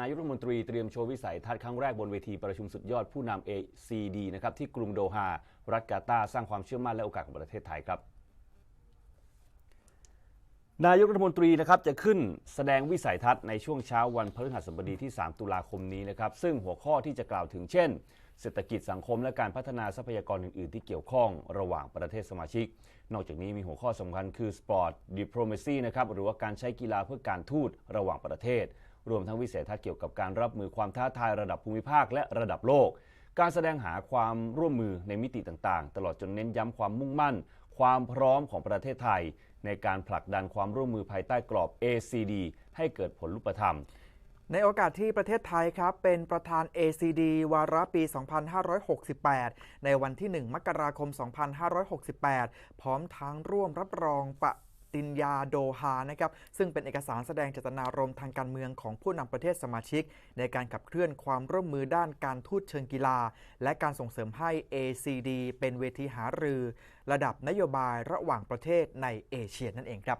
นายกรัฐมนตรีเตรียมโชว์วิสัยทัศน์ครั้งแรกบนเวทีประชุมสุดยอดผู้นำ ACD นะครับที่กรุงโดฮา รัฐกาตาร์สร้างความเชื่อมั่นและโอกาสของประเทศไทยครับ นายกรัฐมนตรีนะครับจะขึ้นแสดงวิสัยทัศน์ในช่วงเช้าวันพฤหัสบดีที่ 3 ตุลาคมนี้นะครับซึ่งหัวข้อที่จะกล่าวถึงเช่นเศรษฐกิจสังคมและการพัฒนาทรัพยากรอื่น ๆ ที่เกี่ยวข้องระหว่างประเทศสมาชิก นอกจากนี้มีหัวข้อสำคัญคือ Sport Diplomacy นะครับหรือว่าการใช้กีฬาเพื่อการทูตระหว่างประเทศ รวมทั้งวิสัยทัศน์เกี่ยวกับการรับมือความท้าทายระดับภูมิภาคและระดับโลก การแสดงหาความร่วมมือในมิติต่างๆ ตลอดจนเน้นย้ำความมุ่งมั่น ความพร้อมของประเทศไทย ในการผลักดันความร่วมมือภายใต้กรอบ ACD ให้เกิดผลลุปธรรมในโอกาสที่ประเทศไทยครับ เป็นประธาน ACD วาระปี 2568 ในวันที่ 1 มกราคม 2568 พร้อมทั้งร่วมรับรองประ ตินยาโดฮานะครับซึ่งเป็นเอกสารแสดงเจตนารมณ์ทางการเมืองของผู้นำประเทศสมาชิก ในการขับเคลื่อนความร่วมมือด้านการทูตเชิงกีฬา และการส่งเสริมให้ ACD เป็นเวทีหารือ ระดับนโยบายระหว่างประเทศในเอเชียนั่นเองครับ